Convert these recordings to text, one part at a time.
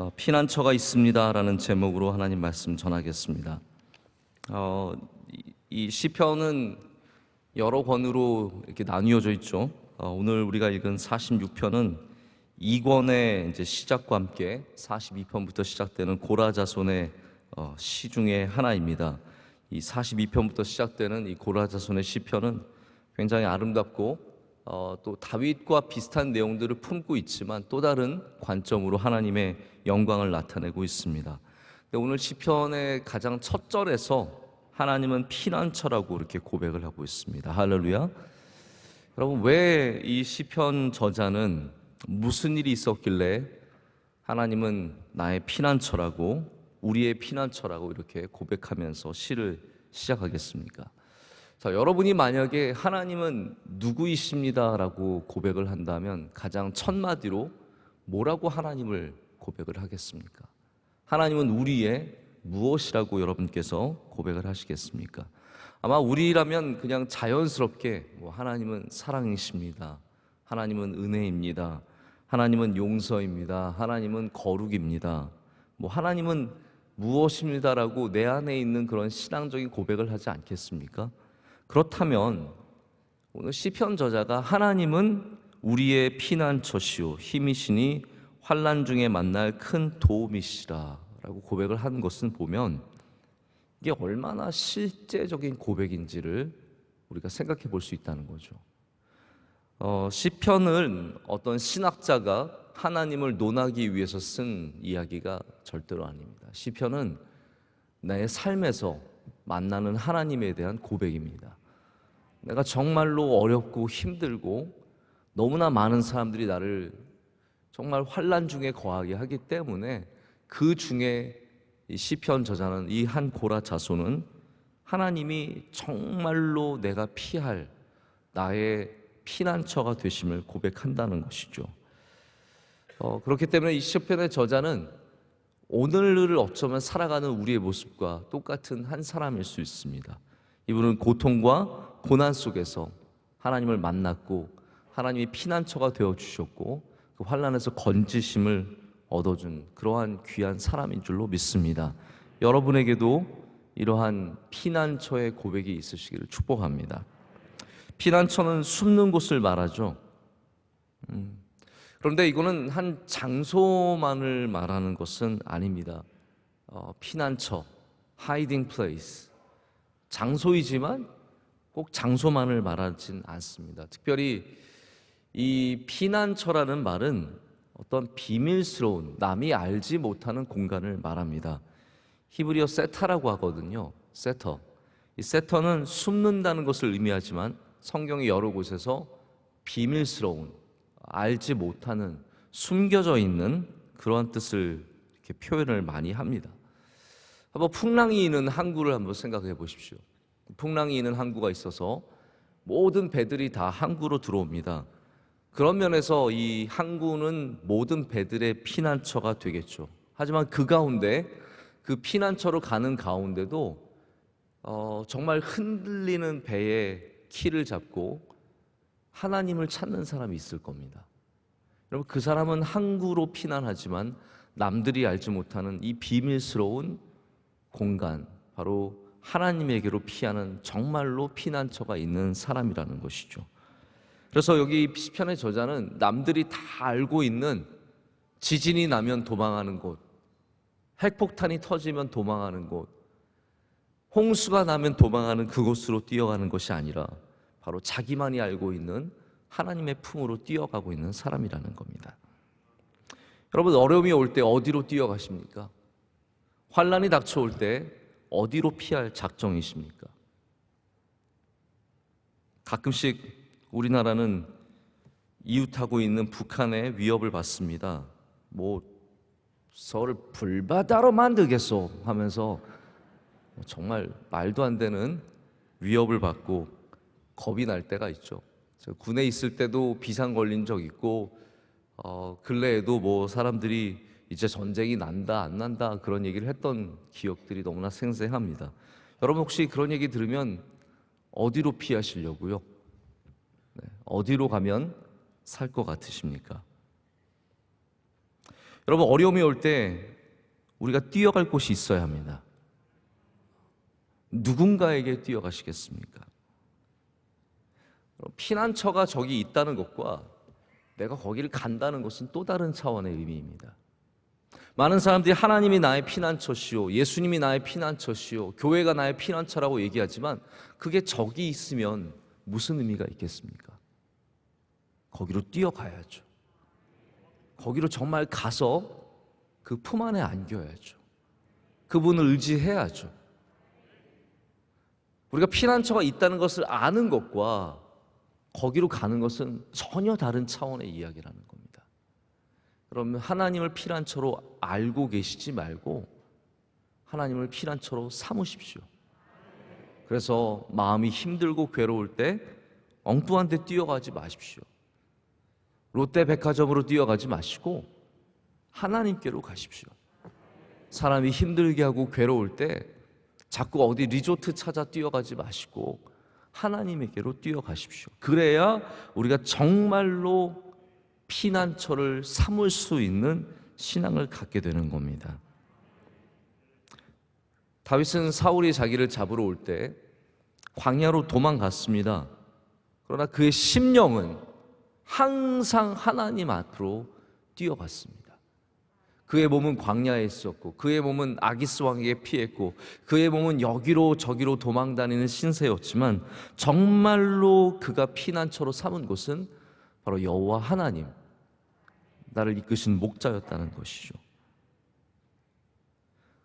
어, 피난처가 있습니다라는 제목으로 하나님 말씀 전하겠습니다. 어, 이, 이 시편은 여러 권으로 이렇게 나뉘어져 있죠. 어, 오늘 우리가 읽은 46편은 2권의 이제 시작과 함께 42편부터 시작되는 고라자손의 어, 시 중에 하나입니다. 이 42편부터 시작되는 이 고라자손의 시편은 굉장히 아름답고 어, 또 다윗과 비슷한 내용들을 품고 있지만 또 다른 관점으로 하나님의 영광을 나타내고 있습니다. 오늘 시편의 가장 첫 절에서 하나님은 피난처라고 이렇게 고백을 하고 있습니다. 할렐루야. 여러분 왜 이 시편 저자는 무슨 일이 있었길래 하나님은 나의 피난처라고 우리의 피난처라고 이렇게 고백하면서 시를 시작하겠습니까? 자, 여러분이 만약에 하나님은 누구이십니다라고 고백을 한다면 가장 첫 마디로 뭐라고 하나님을 고백을 하겠습니까? 하나님은 우리의 무엇이라고 여러분께서 고백을 하시겠습니까? 아마 우리라면 그냥 자연스럽게 뭐 하나님은 사랑이십니다. 하나님은 은혜입니다. 하나님은 용서입니다. 하나님은 거룩입니다. 뭐 하나님은 무엇입니다라고 내 안에 있는 그런 신앙적인 고백을 하지 않겠습니까? 그렇다면 오늘 시편 저자가 하나님은 우리의 피난처시오 힘이시니 환난 중에 만날 큰 도움이시라라고 고백을 한 것은 보면 이게 얼마나 실제적인 고백인지를 우리가 생각해 볼 수 있다는 거죠. 어, 시편은 어떤 신학자가 하나님을 논하기 위해서 쓴 이야기가 절대로 아닙니다. 시편은 내 삶에서 만나는 하나님에 대한 고백입니다. 내가 정말로 어렵고 힘들고 너무나 많은 사람들이 나를 정말 환란 중에 거하게 하기 때문에 그 중에 이 시편 저자는 이 한 고라 자손은 하나님이 정말로 내가 피할 나의 피난처가 되심을 고백한다는 것이죠. 어, 그렇기 때문에 이 시편의 저자는 오늘을 어쩌면 살아가는 우리의 모습과 똑같은 한 사람일 수 있습니다. 이분은 고통과 고난 속에서 하나님을 만났고 하나님이 피난처가 되어 주셨고 그 환란에서 건지심을 얻어준 그러한 귀한 사람인 줄로 믿습니다. 여러분에게도 이러한 피난처의 고백이 있으시기를 축복합니다. 피난처는 숨는 곳을 말하죠. 음. 그런데 이거는 한 장소만을 말하는 것은 아닙니다. 어, 피난처, hiding place. 장소이지만 꼭 장소만을 말하진 않습니다. 특별히 이 피난처라는 말은 어떤 비밀스러운 남이 알지 못하는 공간을 말합니다. 히브리어 세타라고 하거든요. 세터. 이 세터는 숨는다는 것을 의미하지만 성경의 여러 곳에서 비밀스러운 알지 못하는 숨겨져 있는 그러한 뜻을 이렇게 표현을 많이 합니다. 한번 풍랑이 있는 항구를 한번 생각해 보십시오. 풍랑이 있는 항구가 있어서 모든 배들이 다 항구로 들어옵니다. 그런 면에서 이 항구는 모든 배들의 피난처가 되겠죠. 하지만 그 가운데 그 피난처로 가는 가운데도 어, 정말 흔들리는 배의 키를 잡고 하나님을 찾는 사람이 있을 겁니다. 여러분 그 사람은 항구로 피난하지만 남들이 알지 못하는 이 비밀스러운 공간 바로 하나님에게로 피하는 정말로 피난처가 있는 사람이라는 것이죠. 그래서 여기 시편의 저자는 남들이 다 알고 있는 지진이 나면 도망하는 곳, 핵폭탄이 터지면 도망하는 곳, 홍수가 나면 도망하는 그곳으로 뛰어가는 것이 아니라 바로 자기만이 알고 있는 하나님의 품으로 뛰어가고 있는 사람이라는 겁니다. 여러분 어려움이 올 때 어디로 뛰어가십니까? 환란이 닥쳐올 때 어디로 피할 작정이십니까? 가끔씩 우리나라는 이웃하고 있는 북한의 위협을 받습니다. 뭐 서울 불바다로 만들겠소 하면서 정말 말도 안 되는 위협을 받고 겁이 날 때가 있죠. 저 군에 있을 때도 비상 걸린 적 있고 어, 근래에도 뭐 사람들이 이제 전쟁이 난다 안 난다 그런 얘기를 했던 기억들이 너무나 생생합니다. 여러분 혹시 그런 얘기 들으면 어디로 피하시려고요? 네, 어디로 가면 살 것 같으십니까? 여러분 어려움이 올 때 우리가 뛰어갈 곳이 있어야 합니다. 누군가에게 뛰어가시겠습니까? 피난처가 저기 있다는 것과 내가 거기를 간다는 것은 또 다른 차원의 의미입니다. 많은 사람들이 하나님이 나의 피난처시오, 예수님이 나의 피난처시오, 교회가 나의 피난처라고 얘기하지만 그게 저기 있으면 무슨 의미가 있겠습니까? 거기로 뛰어가야죠. 거기로 정말 가서 그 품 안에 안겨야죠. 그분을 의지해야죠. 우리가 피난처가 있다는 것을 아는 것과 거기로 가는 것은 전혀 다른 차원의 이야기라는 겁니다. 그러면 하나님을 피난처로 알고 계시지 말고 하나님을 피난처로 삼으십시오. 그래서 마음이 힘들고 괴로울 때 엉뚱한 데 뛰어가지 마십시오. 롯데 백화점으로 뛰어가지 마시고 하나님께로 가십시오. 사람이 힘들게 하고 괴로울 때 자꾸 어디 리조트 찾아 뛰어가지 마시고 하나님에게로 뛰어가십시오. 그래야 우리가 정말로 피난처를 삼을 수 있는 신앙을 갖게 되는 겁니다. 다윗은 사울이 자기를 잡으러 올 때 광야로 도망갔습니다. 그러나 그의 심령은 항상 하나님 앞으로 뛰어갔습니다. 그의 몸은 광야에 있었고 그의 몸은 아기스 왕에게 피했고 그의 몸은 여기로 저기로 도망 다니는 신세였지만 정말로 그가 피난처로 삼은 곳은 바로 여호와 하나님 나를 이끄신 목자였다는 것이죠.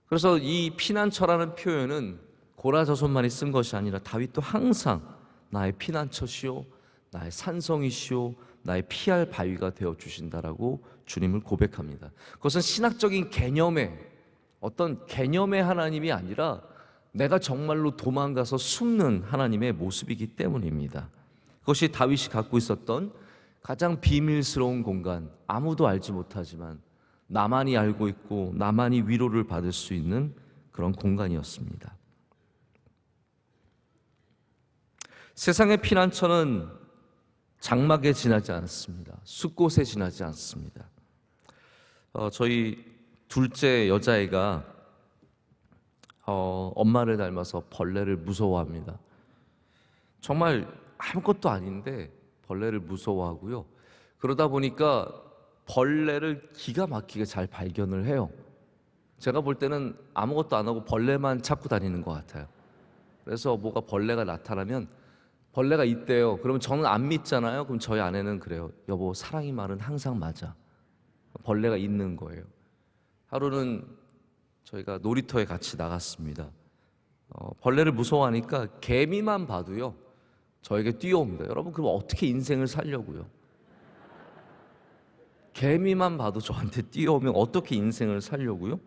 그래서 이 피난처라는 표현은 고라 자손만이 쓴 것이 아니라 다윗도 항상 나의 피난처시오 나의 산성이시오 나의 피할 바위가 되어 주신다라고 주님을 고백합니다. 그것은 신학적인 개념의 어떤 개념의 하나님이 아니라 내가 정말로 도망가서 숨는 하나님의 모습이기 때문입니다. 그것이 다윗이 갖고 있었던 가장 비밀스러운 공간, 아무도 알지 못하지만 나만이 알고 있고 나만이 위로를 받을 수 있는 그런 공간이었습니다. 세상의 피난처는 장막에 지나지 않습니다. 숲곳에 지나지 않습니다. 어, 저희 둘째 여자애가 어, 엄마를 닮아서 벌레를 무서워합니다. 정말 아무것도 아닌데 벌레를 무서워하고요. 그러다 보니까 벌레를 기가 막히게 잘 발견을 해요. 제가 볼 때는 아무것도 안 하고 벌레만 찾고 다니는 것 같아요. 그래서 뭐가 벌레가 나타나면 벌레가 있대요. 그러면 저는 안 믿잖아요. 그럼 저희 아내는 그래요. 여보, 사랑이 말은 항상 맞아. 벌레가 있는 거예요. 하루는 저희가 놀이터에 같이 나갔습니다. 어, 벌레를 무서워하니까 개미만 봐도요. 저에게 뛰어옵니다. 여러분, 그럼 어떻게 인생을 살려고요? 개미만 봐도 저한테 뛰어오면 어떻게 인생을 살려고요?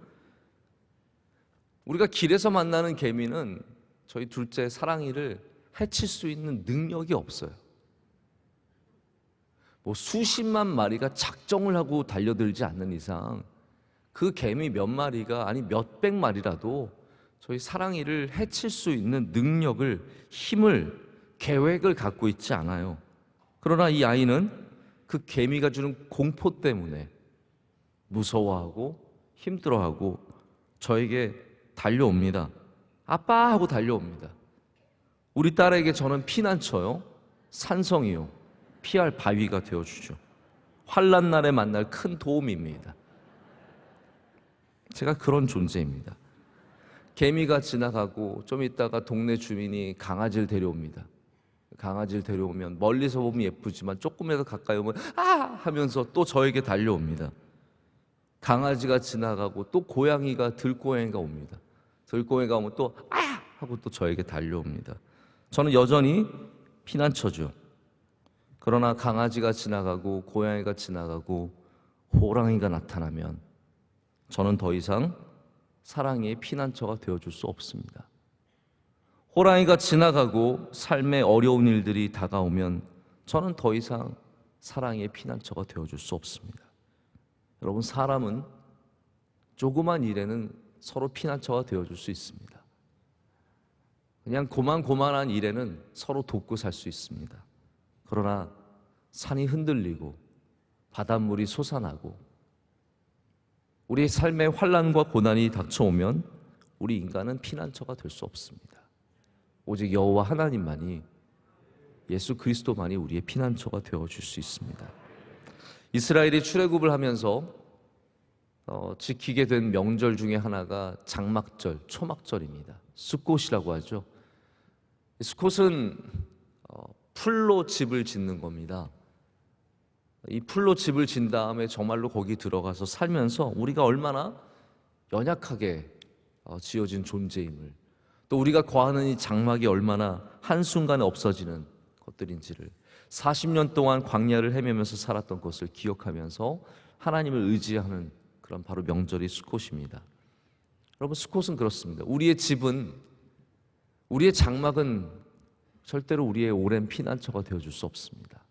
우리가 길에서 만나는 개미는 저희 둘째 사랑이를 해칠 수 있는 능력이 없어요. 뭐 수십만 마리가 작정을 하고 달려들지 않는 이상 그 개미 몇 마리가 아니 몇백 마리라도 저희 사랑이를 해칠 수 있는 능력을 힘을 계획을 갖고 있지 않아요. 그러나 이 아이는 그 개미가 주는 공포 때문에 무서워하고 힘들어하고 저에게 달려옵니다. 아빠 하고 달려옵니다. 우리 딸에게 저는 피난처요, 산성이요, 피할 바위가 되어 주죠. 환란 날에 만날 큰 도움입니다. 제가 그런 존재입니다. 개미가 지나가고 좀 있다가 동네 주민이 강아지를 데려옵니다. 강아지를 데려오면 멀리서 보면 예쁘지만 조금이라도 가까이 오면 아 하면서 또 저에게 달려옵니다. 강아지가 지나가고 또 고양이가 들고양이가 옵니다. 들고양이가 오면 또 아 하고 또 저에게 달려옵니다. 저는 여전히 피난처죠. 그러나 강아지가 지나가고 고양이가 지나가고 호랑이가 나타나면 저는 더 이상 사랑의 피난처가 되어줄 수 없습니다. 호랑이가 지나가고 삶의 어려운 일들이 다가오면 저는 더 이상 사랑의 피난처가 되어줄 수 없습니다. 여러분, 사람은 조그만 일에는 서로 피난처가 되어줄 수 있습니다. 그냥 고만고만한 일에는 서로 돕고 살 수 있습니다. 그러나 산이 흔들리고 바닷물이 솟아나고 우리의 삶에 환란과 고난이 닥쳐오면 우리 인간은 피난처가 될 수 없습니다. 오직 여호와 하나님만이 예수 그리스도만이 우리의 피난처가 되어 줄 수 있습니다. 이스라엘이 출애굽을 하면서 어, 지키게 된 명절 중에 하나가 장막절, 초막절입니다. 수꽃이라고 하죠. 수꽃은 어, 풀로 집을 짓는 겁니다. 이 풀로 집을 진 다음에 정말로 거기 들어가서 살면서 우리가 얼마나 연약하게 어, 지어진 존재임을 또 우리가 거하는 이 장막이 얼마나 한순간에 없어지는 것들인지를 40년 동안 광야를 헤매면서 살았던 것을 기억하면서 하나님을 의지하는 그런 바로 명절이 수컷입니다. 여러분 수컷은 그렇습니다. 우리의 집은 우리의 장막은 절대로 우리의 오랜 피난처가 되어 줄 수 없습니다.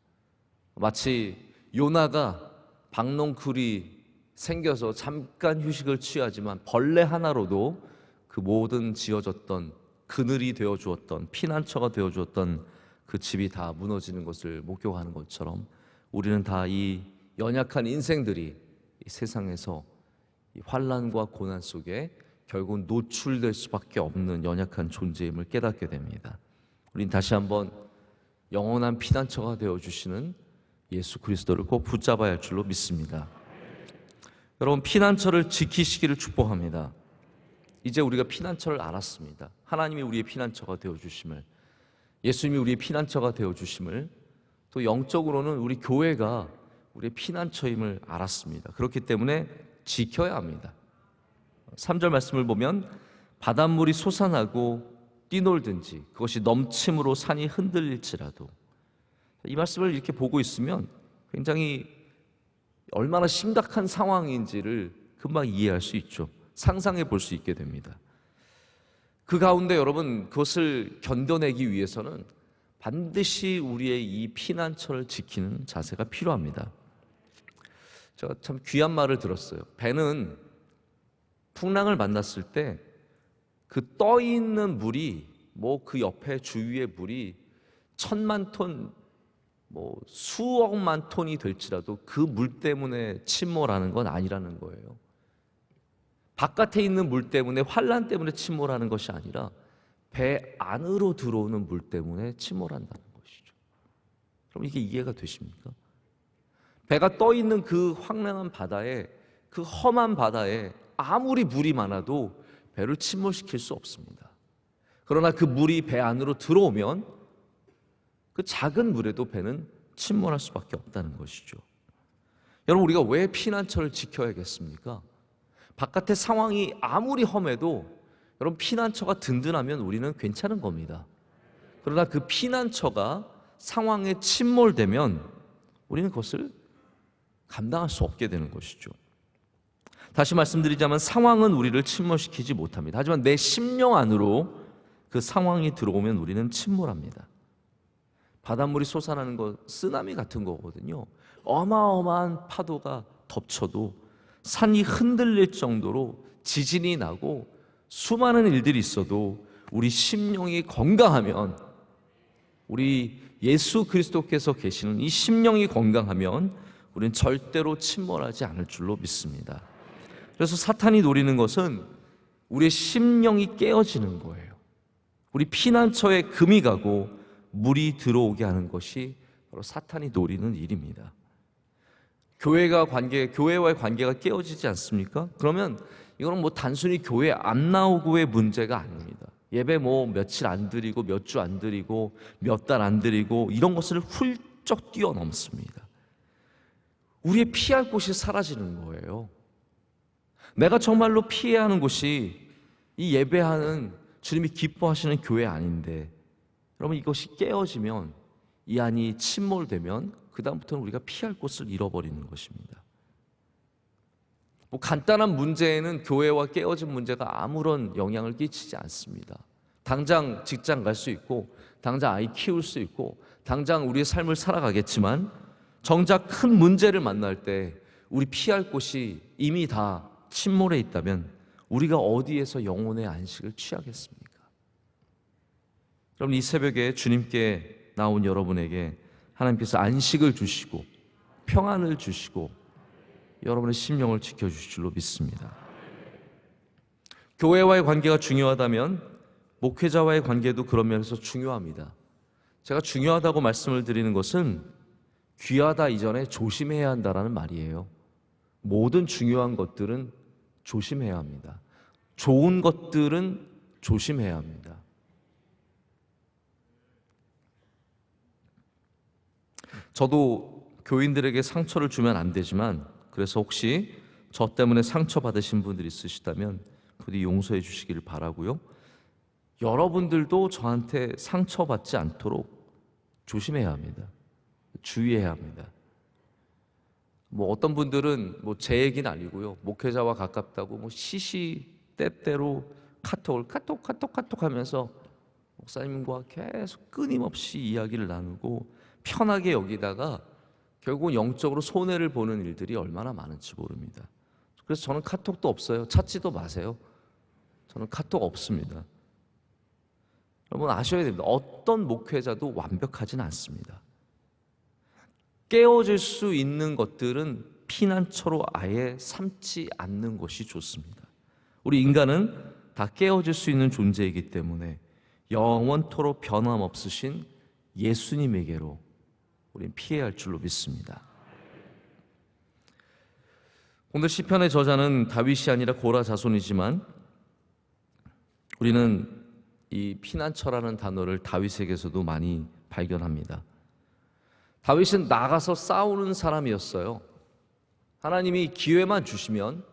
마치 요나가 박농쿨이 생겨서 잠깐 휴식을 취하지만 벌레 하나로도 그 모든 지어졌던 그늘이 되어 주었던 피난처가 되어 주었던 그 집이 다 무너지는 것을 목격하는 것처럼 우리는 다 이 연약한 인생들이 이 세상에서 이 환란과 고난 속에 결국 노출될 수밖에 없는 연약한 존재임을 깨닫게 됩니다. 우린 다시 한번 영원한 피난처가 되어 주시는 예수 그리스도를 꼭 붙잡아야 할 줄로 믿습니다. 여러분 피난처를 지키시기를 축복합니다. 이제 우리가 피난처를 알았습니다. 하나님이 우리의 피난처가 되어 주심을 예수님이 우리의 피난처가 되어 주심을 또 영적으로는 우리 교회가 우리의 피난처임을 알았습니다. 그렇기 때문에 지켜야 합니다. 3절 말씀을 보면 바닷물이 솟아나고 뛰놀든지 그것이 넘침으로 산이 흔들릴지라도 이 말씀을 이렇게 보고 있으면 굉장히 얼마나 심각한 상황인지를 금방 이해할 수 있죠. 상상해 볼 수 있게 됩니다. 그 가운데 여러분 그것을 견뎌내기 위해서는 반드시 우리의 이 피난처를 지키는 자세가 필요합니다. 제가 참 귀한 말을 들었어요. 배는 풍랑을 만났을 때 그 떠 있는 물이 뭐 그 옆에 주위의 물이 천만 톤, 뭐 수억만 톤이 될지라도 그 물 때문에 침몰하는 건 아니라는 거예요. 바깥에 있는 물 때문에 환란 때문에 침몰하는 것이 아니라 배 안으로 들어오는 물 때문에 침몰한다는 것이죠. 그럼 이게 이해가 되십니까? 배가 떠 있는 그 황량한 바다에 그 험한 바다에 아무리 물이 많아도 배를 침몰시킬 수 없습니다. 그러나 그 물이 배 안으로 들어오면 그 작은 물에도 배는 침몰할 수밖에 없다는 것이죠. 여러분 우리가 왜 피난처를 지켜야겠습니까? 바깥의 상황이 아무리 험해도 여러분 피난처가 든든하면 우리는 괜찮은 겁니다. 그러나 그 피난처가 상황에 침몰되면 우리는 그것을 감당할 수 없게 되는 것이죠. 다시 말씀드리자면 상황은 우리를 침몰시키지 못합니다. 하지만 내 심령 안으로 그 상황이 들어오면 우리는 침몰합니다. 바닷물이 솟아나는 거 쓰나미 같은 거거든요. 어마어마한 파도가 덮쳐도 산이 흔들릴 정도로 지진이 나고 수많은 일들이 있어도 우리 심령이 건강하면 우리 예수 그리스도께서 계시는 이 심령이 건강하면 우리는 절대로 침몰하지 않을 줄로 믿습니다. 그래서 사탄이 노리는 것은 우리의 심령이 깨어지는 거예요. 우리 피난처에 금이 가고 물이 들어오게 하는 것이 바로 사탄이 노리는 일입니다. 교회가 관계, 교회와의 관계가 깨어지지 않습니까? 그러면 이거는 뭐 단순히 교회 안 나오고의 문제가 아닙니다. 예배 뭐 며칠 안 드리고 몇 주 안 드리고 몇 달 안 드리고 이런 것을 훌쩍 뛰어넘습니다. 우리의 피할 곳이 사라지는 거예요. 내가 정말로 피해야 하는 곳이 이 예배하는 주님이 기뻐하시는 교회 아닌데 여러분 이것이 깨어지면 이 안이 침몰되면 그 다음부터는 우리가 피할 곳을 잃어버리는 것입니다. 뭐 간단한 문제에는 교회와 깨어진 문제가 아무런 영향을 끼치지 않습니다. 당장 직장 갈 수 있고, 당장 아이 키울 수 있고, 당장 우리의 삶을 살아가겠지만, 정작 큰 문제를 만날 때 우리 피할 곳이 이미 다 침몰해 있다면 우리가 어디에서 영혼의 안식을 취하겠습니까? 여러분 이 새벽에 주님께 나온 여러분에게 하나님께서 안식을 주시고 평안을 주시고 여러분의 심령을 지켜 주실 줄로 믿습니다. 교회와의 관계가 중요하다면 목회자와의 관계도 그런 면에서 중요합니다. 제가 중요하다고 말씀을 드리는 것은 귀하다 이전에 조심해야 한다라는 말이에요. 모든 중요한 것들은 조심해야 합니다. 좋은 것들은 조심해야 합니다. 저도 교인들에게 상처를 주면 안 되지만 그래서 혹시 저 때문에 상처 받으신 분들 있으시다면 부디 용서해 주시기를 바라고요. 여러분들도 저한테 상처 받지 않도록 조심해야 합니다. 주의해야 합니다. 뭐 어떤 분들은 뭐 제 얘기는 아니고요. 목회자와 가깝다고 뭐 시시 때때로 카톡을 카톡 카톡 카톡 하면서 목사님과 계속 끊임없이 이야기를 나누고 편하게 여기다가 결국 영적으로 손해를 보는 일들이 얼마나 많은지 모릅니다. 그래서 저는 카톡도 없어요. 찾지도 마세요. 저는 카톡 없습니다. 여러분 아셔야 됩니다. 어떤 목회자도 완벽하진 않습니다. 깨어질 수 있는 것들은 피난처로 아예 삼지 않는 것이 좋습니다. 우리 인간은 다 깨어질 수 있는 존재이기 때문에 영원토록 변함없으신 예수님에게로 우린 피해야 할 줄로 믿습니다. 오늘 시편의 저자는 다윗이 아니라 고라 자손이지만 우리는 이 피난처라는 단어를 다윗에게서도 많이 발견합니다. 다윗은 나가서 싸우는 사람이었어요. 하나님이 기회만 주시면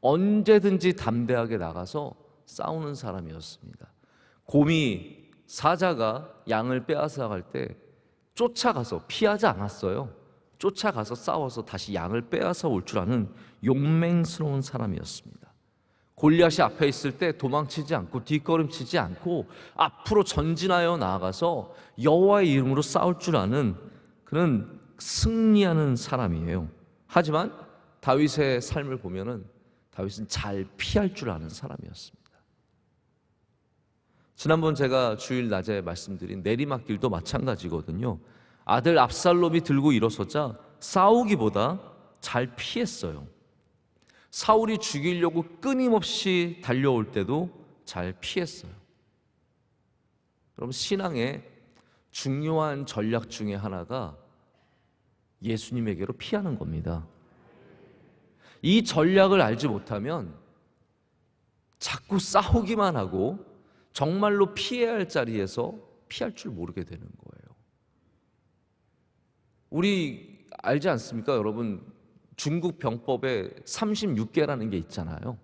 언제든지 담대하게 나가서 싸우는 사람이었습니다. 곰이 사자가 양을 빼앗아 갈 때 쫓아가서 피하지 않았어요. 쫓아가서 싸워서 다시 양을 빼앗아 올 줄 아는 용맹스러운 사람이었습니다. 골리앗이 앞에 있을 때 도망치지 않고 뒷걸음치지 않고 앞으로 전진하여 나아가서 여호와의 이름으로 싸울 줄 아는 그는 승리하는 사람이에요. 하지만 다윗의 삶을 보면은 다윗은 잘 피할 줄 아는 사람이었습니다. 지난번 제가 주일 낮에 말씀드린 내리막길도 마찬가지거든요. 아들 압살롬이 들고 일어서자 싸우기보다 잘 피했어요. 사울이 죽이려고 끊임없이 달려올 때도 잘 피했어요. 여러분 신앙의 중요한 전략 중에 하나가 예수님에게로 피하는 겁니다. 이 전략을 알지 못하면 자꾸 싸우기만 하고 정말로 피해야 할 자리에서 피할 줄 모르게 되는 거예요. 우리 알지 않습니까, 여러분? 중국 병법에 36개라는 게 있잖아요.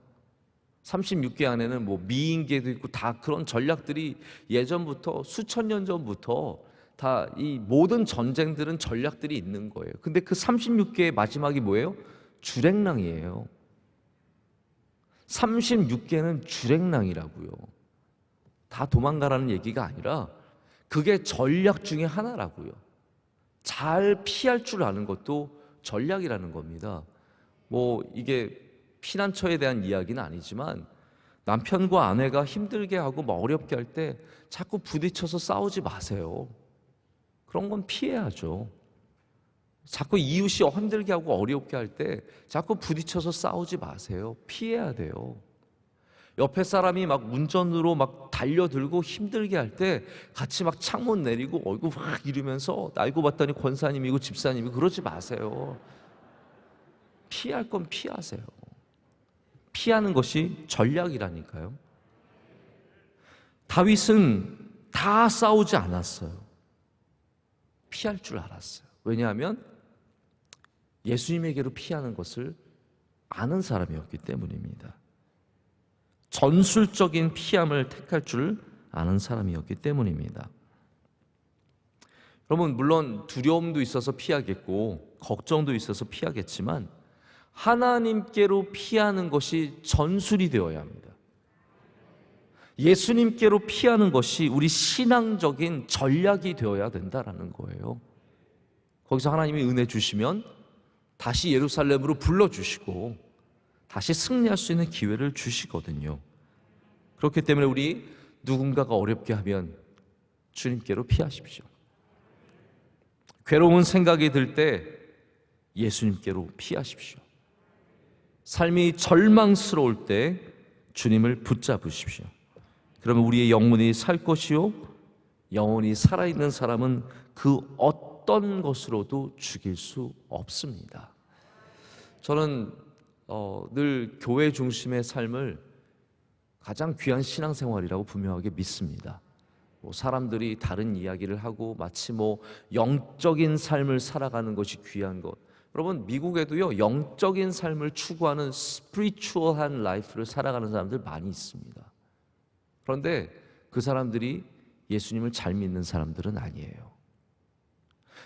36개 안에는 뭐 미인계도 있고 다 그런 전략들이 예전부터 수천 년 전부터 다 이 모든 전쟁들은 전략들이 있는 거예요. 근데 그 36개의 마지막이 뭐예요? 주랭랑이에요. 36개는 주랭랑이라고요. 다 도망가라는 얘기가 아니라 그게 전략 중에 하나라고요. 잘 피할 줄 아는 것도 전략이라는 겁니다. 뭐 이게 피난처에 대한 이야기는 아니지만 남편과 아내가 힘들게 하고 뭐 어렵게 할 때 자꾸 부딪혀서 싸우지 마세요. 그런 건 피해야죠. 자꾸 이웃이 힘들게 하고 어렵게 할 때 자꾸 부딪혀서 싸우지 마세요. 피해야 돼요. 옆에 사람이 막 운전으로 막 달려들고 힘들게 할 때 같이 막 창문 내리고 얼굴 확 이러면서 알고 봤더니 권사님이고 집사님이 그러지 마세요. 피할 건 피하세요. 피하는 것이 전략이라니까요. 다윗은 다 싸우지 않았어요. 피할 줄 알았어요. 왜냐하면 예수님에게로 피하는 것을 아는 사람이었기 때문입니다. 전술적인 피함을 택할 줄 아는 사람이었기 때문입니다. 여러분, 물론 두려움도 있어서 피하겠고, 걱정도 있어서 피하겠지만, 하나님께로 피하는 것이 전술이 되어야 합니다. 예수님께로 피하는 것이 우리 신앙적인 전략이 되어야 된다라는 거예요. 거기서 하나님이 은혜 주시면 다시 예루살렘으로 불러주시고 다시 승리할 수 있는 기회를 주시거든요. 그렇기 때문에 우리 누군가가 어렵게 하면 주님께로 피하십시오. 괴로운 생각이 들 때 예수님께로 피하십시오. 삶이 절망스러울 때 주님을 붙잡으십시오. 그러면 우리의 영혼이 살 것이요 영혼이 살아있는 사람은 그 어떤 것으로도 죽일 수 없습니다. 저는 어, 늘 교회 중심의 삶을 가장 귀한 신앙생활이라고 분명하게 믿습니다. 뭐 사람들이 다른 이야기를 하고 마치 뭐 영적인 삶을 살아가는 것이 귀한 것. 여러분 미국에도요 영적인 삶을 추구하는 스피리추얼한 라이프를 살아가는 사람들 많이 있습니다. 그런데 그 사람들이 예수님을 잘 믿는 사람들은 아니에요.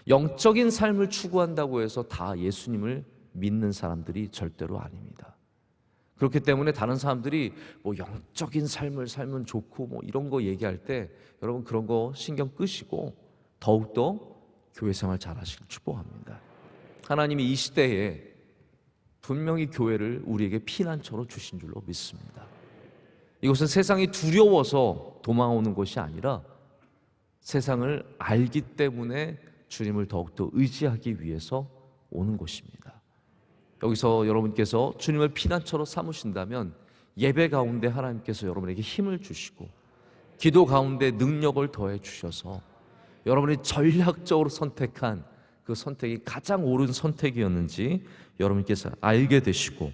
영적인 삶을 추구한다고 해서 다 예수님을 믿는 사람들이 절대로 아닙니다. 그렇기 때문에 다른 사람들이 뭐 영적인 삶을 살면 좋고 뭐 이런 거 얘기할 때 여러분 그런 거 신경 끄시고 더욱더 교회 생활 잘 하시길 축복합니다. 하나님이 이 시대에 분명히 교회를 우리에게 피난처로 주신 줄로 믿습니다. 이것은 세상이 두려워서 도망오는 것이 아니라 세상을 알기 때문에 주님을 더욱더 의지하기 위해서 오는 것입니다. 여기서 여러분께서 주님을 피난처로 삼으신다면 예배 가운데 하나님께서 여러분에게 힘을 주시고 기도 가운데 능력을 더해 주셔서 여러분이 전략적으로 선택한 그 선택이 가장 옳은 선택이었는지 여러분께서 알게 되시고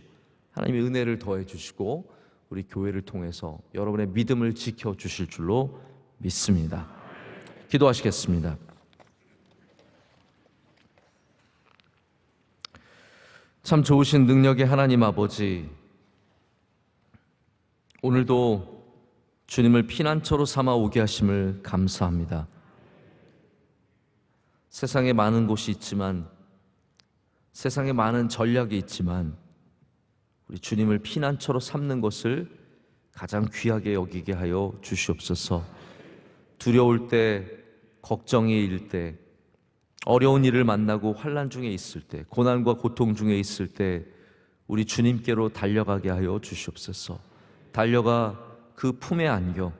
하나님의 은혜를 더해 주시고 우리 교회를 통해서 여러분의 믿음을 지켜 주실 줄로 믿습니다. 기도하시겠습니다. 참 좋으신 능력의 하나님 아버지, 오늘도 주님을 피난처로 삼아 오게 하심을 감사합니다. 세상에 많은 곳이 있지만, 세상에 많은 전략이 있지만, 우리 주님을 피난처로 삼는 것을 가장 귀하게 여기게 하여 주시옵소서. 두려울 때, 걱정이 일 때, 어려운 일을 만나고 환란 중에 있을 때, 고난과 고통 중에 있을 때 우리 주님께로 달려가게 하여 주시옵소서. 달려가 그 품에 안겨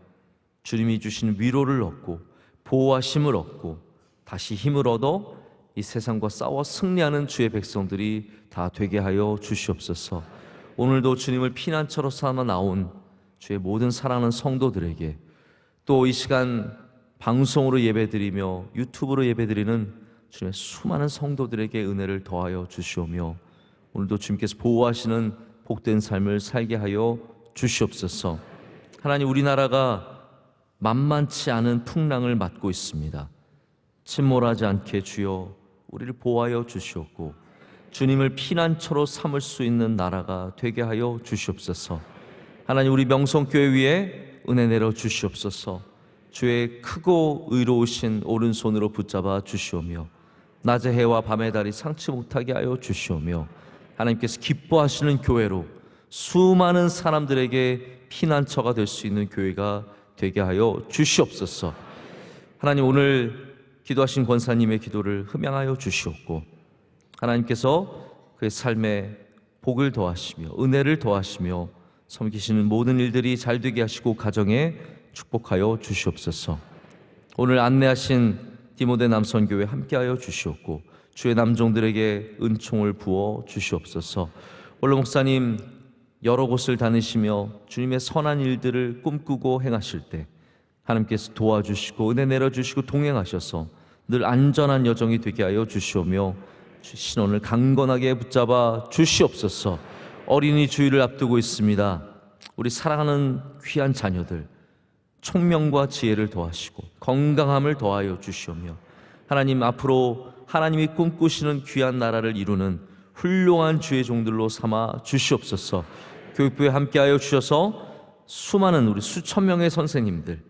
주님이 주신 위로를 얻고 보호하심을 얻고 다시 힘을 얻어 이 세상과 싸워 승리하는 주의 백성들이 다 되게 하여 주시옵소서. 오늘도 주님을 피난처로 삼아 나온 주의 모든 사랑하는 성도들에게 또 이 시간 방송으로 예배드리며 유튜브로 예배드리는 주님의 수많은 성도들에게 은혜를 더하여 주시오며 오늘도 주님께서 보호하시는 복된 삶을 살게 하여 주시옵소서. 하나님 우리나라가 만만치 않은 풍랑을 맞고 있습니다. 침몰하지 않게 주여 우리를 보호하여 주시옵고 주님을 피난처로 삼을 수 있는 나라가 되게 하여 주시옵소서. 하나님 우리 명성교회 위에 은혜 내려 주시옵소서. 주의 크고 의로우신 오른손으로 붙잡아 주시오며 낮의 해와 밤의 달이 상치 못하게 하여 주시오며 하나님께서 기뻐하시는 교회로 수많은 사람들에게 피난처가 될 수 있는 교회가 되게 하여 주시옵소서. 하나님 오늘 기도하신 권사님의 기도를 흠양하여 주시옵고 하나님께서 그의 삶에 복을 더하시며 은혜를 더하시며 섬기시는 모든 일들이 잘 되게 하시고 가정에 축복하여 주시옵소서. 오늘 안내하신 디모데 남선교회 함께하여 주시옵고 주의 남종들에게 은총을 부어 주시옵소서. 원로 목사님 여러 곳을 다니시며 주님의 선한 일들을 꿈꾸고 행하실 때 하나님께서 도와주시고 은혜 내려주시고 동행하셔서 늘 안전한 여정이 되게 하여 주시오며 주 신혼을 강건하게 붙잡아 주시옵소서. 어린이 주일을 앞두고 있습니다. 우리 사랑하는 귀한 자녀들 총명과 지혜를 더하시고 건강함을 더하여 주시오며 하나님 앞으로 하나님이 꿈꾸시는 귀한 나라를 이루는 훌륭한 주의 종들로 삼아 주시옵소서. 교육부에 함께하여 주셔서 수많은 우리 수천 명의 선생님들,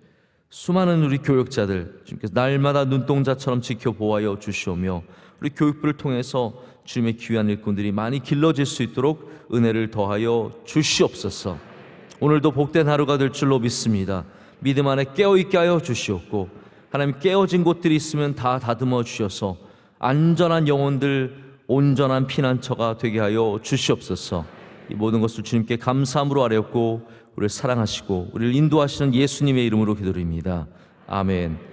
수많은 우리 교육자들 주님께서 날마다 눈동자처럼 지켜 보호하여 주시오며 우리 교육부를 통해서 주님의 귀한 일꾼들이 많이 길러질 수 있도록 은혜를 더하여 주시옵소서. 오늘도 복된 하루가 될 줄로 믿습니다. 믿음 안에 깨어 있게 하여 주시옵고 하나님 깨어진 곳들이 있으면 다 다듬어 주셔서 안전한 영혼들 온전한 피난처가 되게 하여 주시옵소서. 이 모든 것을 주님께 감사함으로 아뢰었고 우리를 사랑하시고 우리를 인도하시는 예수님의 이름으로 기도드립니다. 아멘.